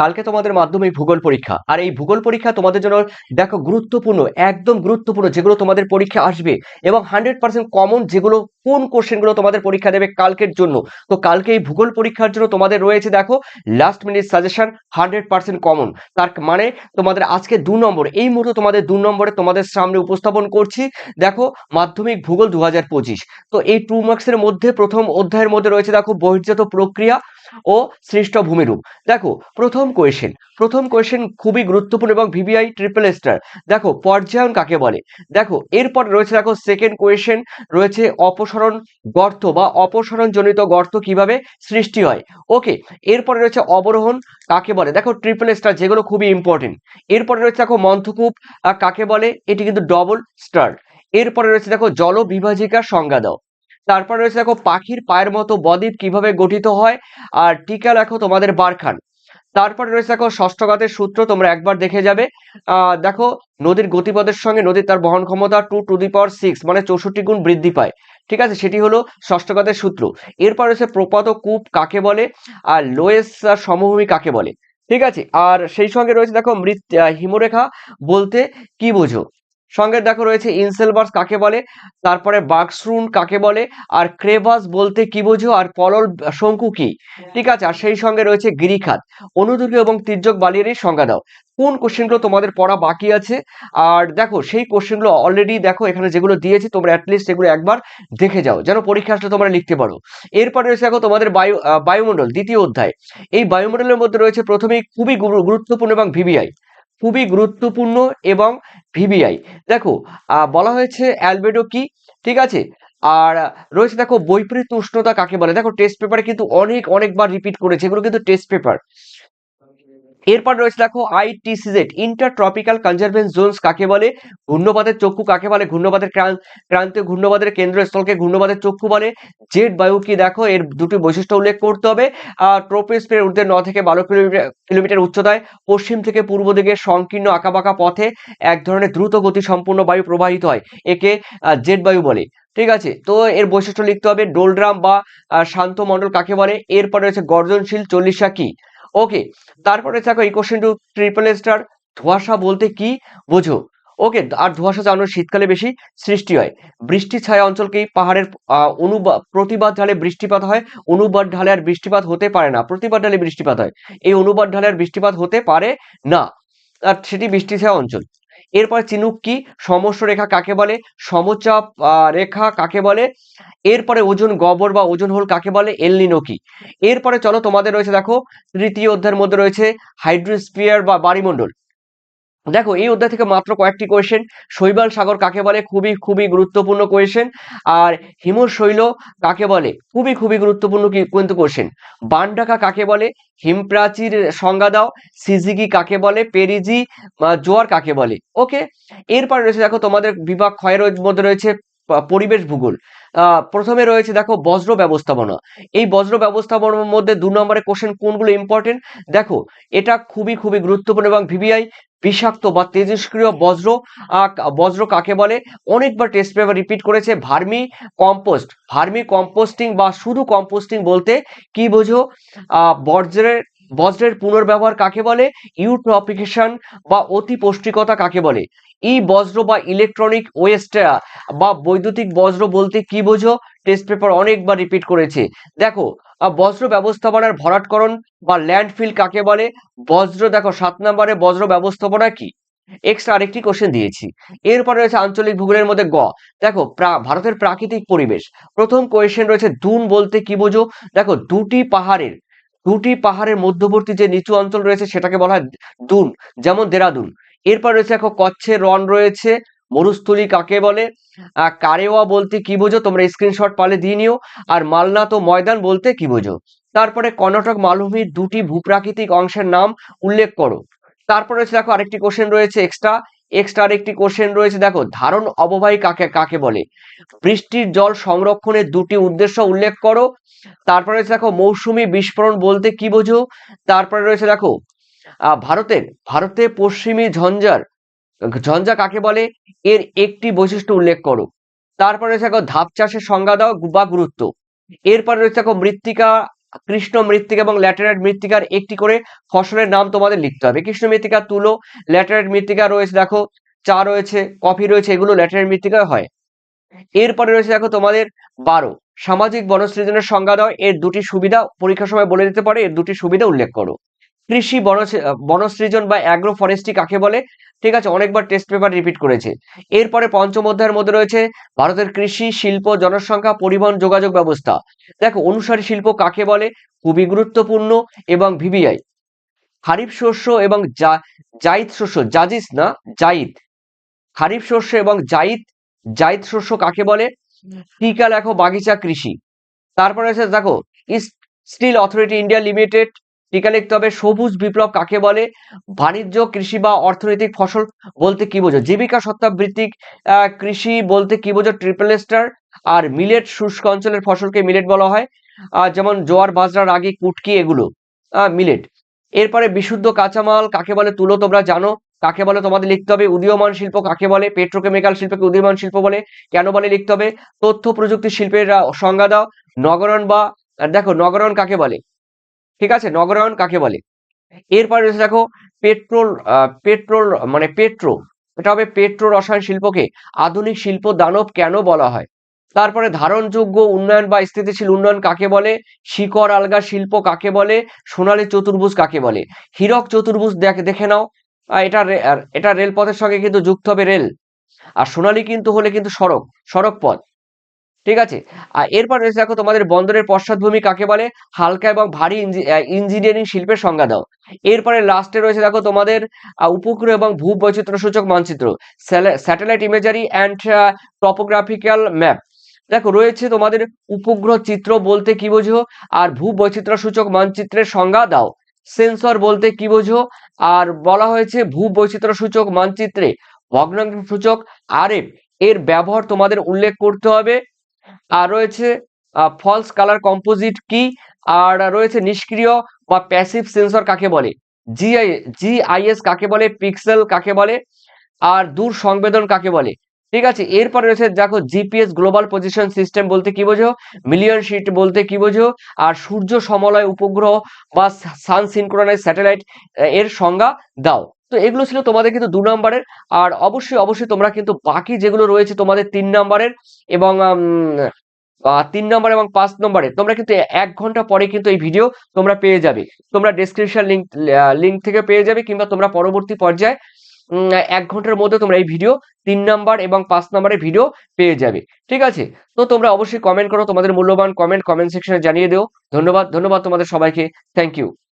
কালকে তোমাদের মাধ্যমিক ভূগোল পরীক্ষা। আর এই ভূগোল পরীক্ষা তোমাদের জন্য দেখো গুরুত্বপূর্ণ, একদম গুরুত্বপূর্ণ যেগুলো তোমাদের পরীক্ষা আসবে এবং হান্ড্রেড পার্সেন্ট কমন যেগুলো, কোন কোশ্চেনগুলো তোমাদের পরীক্ষা দেবে কালকের জন্য। তো কালকে এই ভূগোল পরীক্ষার জন্য তোমাদের রয়েছে দেখো last minute suggestion hundred percent common তার মানে তোমাদের আজকে দু নম্বর, এই মুহূর্তে তোমাদের দু নম্বরে তোমাদের সামনে উপস্থাপন করছি, দেখো মাধ্যমিক ভূগোল দু হাজার পঁচিশ। তো এই টু মার্কসের মধ্যে প্রথম অধ্যায়ের মধ্যে রয়েছে দেখো বহির্জাত প্রক্রিয়া ও সৃষ্ট ভূমিরূপ। দেখো, প্রথম কোয়েশ্চেন প্রথম কোয়েশ্চেন খুবই গুরুত্বপূর্ণ এবং ভিভিআই ট্রিপল স্টার দেখো, পর্যায়ন কাকে বলে? দেখো, এরপর রয়েছে দেখো সেকেন্ড কোয়েশ্চেন রয়েছে অপসরণ গর্ত বা অপসরণ জনিত গর্ত কীভাবে সৃষ্টি হয়? ওকে এরপরে রয়েছে অবরোহণ কাকে বলে? দেখো ট্রিপল স্টার যেগুলো খুবই ইম্পর্টেন্ট এরপরে রয়েছে দেখো মন্থকূপ কাকে বলে? এটি কিন্তু ডবল স্টার এরপরে রয়েছে দেখো জল বিভাজিকার সংজ্ঞা দাও। তারপর রয়েছে দেখো পাখির পায়ের মতো বদ্বীপ কীভাবে গঠিত হয়, আর টিকা লেখো তোমাদের বারখান। তারপরে রয়েছে দেখো ষষ্ঠঘাতের সূত্র, তোমরা একবার দেখে যাবে। দেখো নদীর গতিপথের সঙ্গে নদীর তার বহন ক্ষমতা two to the power six মানে চৌষট্টি গুণ বৃদ্ধি পায়। ঠিক আছে? সেটি হলো ষষ্ঠঘাতের সূত্র। এরপর রয়েছে প্রপাত কূপ কাকে বলে, আর লোয়েস সমভূমি কাকে বলে। ঠিক আছে? আর সেই সঙ্গে রয়েছে দেখো মৃত হিমরেখা, বলতে কি বোঝো? সঙ্গে দেখো রয়েছে ইনসেলবার্স কাকে বলে তারপরে বাক্সরুন কাকে বলে আর ক্রেভাস বলতে কি বোঝো আর পলল শঙ্কু কি? ঠিক আছে আর সেই সঙ্গে রয়েছে গিরিখাত। অনুদৈর্ঘ্য এবং তির্যক বালিয়ারই সংজ্ঞা দাও। কোন কোশ্চেনগুলো তোমাদের পড়া বাকি আছে? আর দেখো সেই কোশ্চেনগুলো অলরেডি দেখো এখানে যেগুলো দিয়েছি তোমরা অ্যাটলিস্ট এগুলো একবার দেখে যাও। যেন পরীক্ষা আসলে তোমরা লিখতে পারো। এরপরে রয়েছে দেখো তোমাদের বায়ু বায়ুমণ্ডল দ্বিতীয় অধ্যায়। এই বায়ুমণ্ডলের মধ্যে রয়েছে প্রথমেই খুবই গুরুত্বপূর্ণ এবং ভিভিআই। খুবই গুরুত্বপূর্ণ এবং ভিভিআই। দেখো বলা হয়েছে অ্যালবেডো কি? ঠিক আছে? আর রয়েছে দেখো বৈপরীত উষ্ণতা কাকে বলে? দেখো টেস্ট পেপারে কিন্তু অনেক, অনেকবার রিপিট করেছে। এগুলো কিন্তু টেস্ট পেপার এরপর রয়েছে দেখো ITCZ inter tropical convergence zones কাকে বলে? ঘূর্ণবাদের চক্ষু কাকে বলে? ক্রান- ক্রান্তীয় ঘূর্ণবাদের কেন্দ্রস্থলকে ঘূর্ণবাদের চক্ষু বলে। জেট বায়ু কি দেখো? এর দুটি বৈশিষ্ট্য উল্লেখ করতে হবে। ট্রোপোস্ফিয়ার ঊর্ধ্বে ন থেকে বারো কিলোমিটার কিলোমিটার উচ্চতায়, পশ্চিম থেকে পূর্ব দিকে সংকীর্ণ আঁকাবাঁকা পথে এক ধরনের দ্রুত গতি সম্পূর্ণ বায়ু প্রবাহিত হয়। একে জেট বায়ু বলে। ঠিক আছে? তো এর বৈশিষ্ট্য লিখতে হবে, ডোলড্রাম বা শান্ত মণ্ডল কাকে বলে? এরপরে রয়েছে গর্জনশীল চল্লিশা কি ওকে তারপরে দেখো এই কোশ্চেন টু ট্রিপল স্টার ধোঁয়াশা বলতে কি বোঝো? ওকে আর ধোঁয়াশা জানো শীতকালে বেশি সৃষ্টি হয়। বৃষ্টি ছায়া অঞ্চলকেই পাহাড়ের অনুবাদ অনুবা, প্রতিবাদ ঢালে বৃষ্টিপাত হয়। অনুবাদ ঢালে আর বৃষ্টিপাত হতে পারে না। প্রতিবাদ ঢালে বৃষ্টিপাত হয়। এই অনুবাদ ঢালে আর বৃষ্টিপাত হতে পারে না। আর সেটি বৃষ্টি ছায়া অঞ্চল। এরপর চিনুক কি? সমস্ত রেখা কাকে বলে? সমচাপ রেখা কাকে বলে? এরপরে ওজন গবর বা ওজন হোল কাকে বলে? এলনিনো কি? এরপরে চলো তোমাদের রয়েছে দেখো, তৃতীয় অধ্যায়ের মধ্যে রয়েছে হাইড্রোস্পিয়ার বা বাড়িমণ্ডল দেখো, এই অধ্যায় থেকে মাত্র কয়েকটি কোয়েশ্চেন শৈবাল সাগর কাকে বলে? খুবই খুবই গুরুত্বপূর্ণ কোয়েশ্চেন আর হিমশৈল কাকে বলে? খুবই খুবই গুরুত্বপূর্ণ কিন্তু কোয়েশ্চেন বানডাকা কাকে বলে? হিমপ্রাচীর সংজ্ঞা দাও। সিজিগি কাকে বলে? পেরিজি জোয়ার কাকে বলে? ওকে এরপর রয়েছে, দেখো, তোমাদের বিভাগ ক্ষয়ের মধ্যে রয়েছে, পরিবেশ ভূগোল। প্রথমে রয়েছে দেখো বজ্র ব্যবস্থাপনা। এই বজ্র ব্যবস্থাপনার মধ্যে দু নম্বরের কোশ্চেন কোনগুলো ইম্পর্টেন্ট দেখো এটা খুবই খুবই গুরুত্বপূর্ণ এবং ভিভিআই বিষাক্ত বা তেজস্ক্রিয় বজ্র বজ্র কাকে বলে? অনেকবার টেস্ট পেপার রিপিট করেছে ভার্মি কম্পোস্ট। ভার্মি কম্পোস্টিং বা শুধু কম্পোস্টিং বলতে কি বোঝো? আহ, বজ্রের পুনর্ব্যবহার কাকে বলে? ইউট্রপিকেশন বা অতি পৌষ্টিকতা কাকে বলে? ই বজ্র বা ইলেকট্রনিক ওয়েস্ট বা বৈদ্যুতিক বজ্র বলতে কি বোঝো? টেস্ট পেপার অনেকবার রিপিট করেছে। দেখো বজ্র ব্যবস্থাপনার ভরাটকরণ বা ল্যান্ডফিল কাকে বলে? বজ্র, দেখো, সাত নম্বরে বজ্র ব্যবস্থাপনা কি? এক্সট্রা আরেকটি কোশ্চেন দিয়েছি। এরপরে রয়েছে আঞ্চলিক ভূগোলের মধ্যে গ। দেখো ভারতের প্রাকৃতিক পরিবেশ। প্রথম কোয়েশ্চেন রয়েছে, দুন বলতে কি বোঝো? দেখো, দুটি পাহাড়ের দুটি পাহাড়ের মধ্যবর্তী যে নিচু অঞ্চল রয়েছে, সেটাকে বলা হয় দুন, যেমন দেরাদুন। এরপর রয়েছে দেখো কচ্ছের রন রয়েছে, মরুস্থলী কাকে বলে? কারেওয়া বলতে কি বোঝো? তোমরা স্ক্রিনশট পালে দিয়ে নিও। আর মালনা তো ময়দান বলতে কি বোঝো? তারপরে কর্ণাটক মালভূমির দুটি ভূপ্রাকৃতিক অংশের নাম উল্লেখ করো। তারপরে রয়েছে দেখো, আরেকটি কোশ্চেন রয়েছে এক্সট্রা এক্সট্রা একটি কোশ্চেন রয়েছে, দেখো, ধারণ অববাহী কাকে কাকে বলে? বৃষ্টির জল সংরক্ষণের দুটি উদ্দেশ্য উল্লেখ করো। তারপরে রয়েছে, দেখো, মৌসুমি বিস্ফোরণ বলতে কি বোঝো? তারপরে রয়েছে, দেখো ভারতের, ভারতে পশ্চিমী ঝঞ্ঝার, ঝঞ্ঝা কাকে বলে? এর একটি বৈশিষ্ট্য উল্লেখ করো। তারপরে রয়েছে, দেখো ধাপ চাষের সংজ্ঞা দাও বা গুরুত্ব। এরপরে রয়েছে, দেখো, মৃত্তিকা কৃষ্ণ মৃত্তিকা এবং ল্যাটেরাইট মৃত্তিকার একটি করে ফসলের নাম তোমাদের লিখতে হবে। কৃষ্ণ মৃত্তিকা, তুলো, ল্যাটেরাইট মৃত্তিকা রয়েছে, দেখো, চা রয়েছে, কফি রয়েছে, এগুলো ল্যাটেরাইট মৃত্তিকায় হয়। এরপরে রয়েছে, দেখো, তোমাদের বারো। সামাজিক বনসৃজনের সংজ্ঞা দাও, এর দুটি সুবিধা পরীক্ষার সময় বলে দিতে পারে, এর দুটি সুবিধা উল্লেখ করো। কৃষি বন বনসৃজন বা অ্যাগ্রো ফরেস্ট্রি কাকে বলে? ঠিক আছে, অনেকবার টেস্ট পেপার রিপিট করেছে। এরপরে পঞ্চম অধ্যায়ের মধ্যে রয়েছে, ভারতের কৃষি, শিল্প, জনসংখ্যা, পরিবহন, যোগাযোগ ব্যবস্থা। দেখো, অনুসারী শিল্প কাকে বলে? খুবই গুরুত্বপূর্ণ এবং ভিভিআই। খারিফ শস্য এবং জাইদ শস্য জাজিস না জাইদ খারিফ শস্য এবং জাইদ জাইদ শস্য কাকে বলে? টিকা লেখো, বাগিচা কৃষি। তারপরে দেখো স্টিল অথরিটি ইন্ডিয়া লিমিটেড টিকা লিখতে হবে। সবুজ বিপ্লব কাকে বলে? বাণিজ্য কৃষি বা অর্থনৈতিক ফসল বলতে কি বোঝো জীবিকা সত্তা ভিত্তিক আহ, কৃষি বলতে কি বোঝো ট্রিপল স্টার আর মিলেট শুষ্ক অঞ্চলের ফসলকে মিলেট বলা হয়। যেমন জোয়ার বাজরা রাগি কুটকি এগুলো। মিলেট এরপরে বিশুদ্ধ কাঁচামাল কাকে বলে? তুলো তোমরা জানো। কাকে বলে? তোমাদের লিখতে হবে। উদীয়মান শিল্প কাকে বলে? পেট্রোকেমিক্যাল শিল্পকে উদীয়মান শিল্প বলে। কেন বলে? লিখতে হবে। তথ্য প্রযুক্তি শিল্পের সংজ্ঞা দাও। নগরায়ন বা দেখো নগরায়ন কাকে বলে? ঠিক আছে? নগরায়ন কাকে বলে? এরপরে রয়েছে দেখো, পেট্রোল পেট্রোল মানে পেট্রো, এটা হবে পেট্রো রসায়ন শিল্পকে আধুনিক শিল্প দানব কেন বলা হয়? তারপরে ধারণযোগ্য উন্নয়ন বা স্থিতিশীল উন্নয়ন কাকে বলে? শিকড় আলগা শিল্প কাকে বলে? সোনালী চতুর্ভুজ কাকে বলে? হীরক চতুর্ভুজ দেখ, দেখে নাও। এটা এটা রেলপথের সঙ্গে কিন্তু যুক্ত হবে রেল। আর সোনালী কিন্তু হলে কিন্তু সড়ক সড়ক পথ ঠিক আছে? আর এরপর রয়েছে দেখো তোমাদের বন্দরের পশ্চাৎভূমি কাকে বলে? হালকা এবং ভারী ইঞ্জিনিয়ারিং শিল্পের সংজ্ঞা দাও। এরপরে লাস্টে রয়েছে দেখো তোমাদের উপগ্রহ এবং ভূ বৈচিত্র্য সূচক মানচিত্র satellite imagery and topographical map. দেখো রয়েছে তোমাদের উপগ্রহ চিত্র বলতে কি বোঝো? আর ভূ বৈচিত্র্য সূচক মানচিত্রের সংজ্ঞা দাও। সেন্সর বলতে কি বোঝো? আর বলা হয়েছে ভূ বৈচিত্র্য সূচক মানচিত্রে ভগ্নাংশ সূচক, আরএফ। এর ব্যবহার তোমাদের উল্লেখ করতে হবে। আর রয়েছে ফলস কালার কম্পোজিট কি? আর রয়েছে নিষ্ক্রিয় বা প্যাসিভ সেন্সর কাকে বলে? জিআই জিআইএস কাকে বলে? পিক্সেল কাকে বলে? আর দূর সংবেদন কাকে বলে? ঠিক আছে, এরপরে রয়েছে দেখো জিপিএস গ্লোবাল পজিশন সিস্টেম বলতে কি বোঝো? মিলিয়ন শিট বলতে কি বোঝো? আর সূর্য সমলয় উপগ্রহ বা সান সিনক্রোনাইজ স্যাটেলাইট এর সংজ্ঞা দাও। তো এগুলো ছিল তোমাদের কিন্তু দু নম্বরের। আর অবশ্যই অবশ্যই তোমরা কিন্তু বাকি যেগুলো রয়েছে তোমাদের তিন নম্বরের এবং তিন নম্বর এবং পাঁচ নম্বরে তোমরা কিন্তু এক ঘণ্টা পরে কিন্তু এই ভিডিও তোমরা পেয়ে যাবে। তোমরা ডেসক্রিপশন লিঙ্ক লিঙ্ক থেকে পেয়ে যাবে কিংবা তোমরা পরবর্তী পর্যায়ে এক ঘণ্টার মধ্যে তোমরা এই ভিডিও তিন নাম্বার এবং পাঁচ নাম্বারের ভিডিও পেয়ে যাবে। ঠিক আছে? তো তোমরা অবশ্যই কমেন্ট করো, তোমাদের মূল্যবান কমেন্ট কমেন্ট সেকশনে জানিয়ে দিও। ধন্যবাদ ধন্যবাদ তোমাদের সবাইকে। Thank you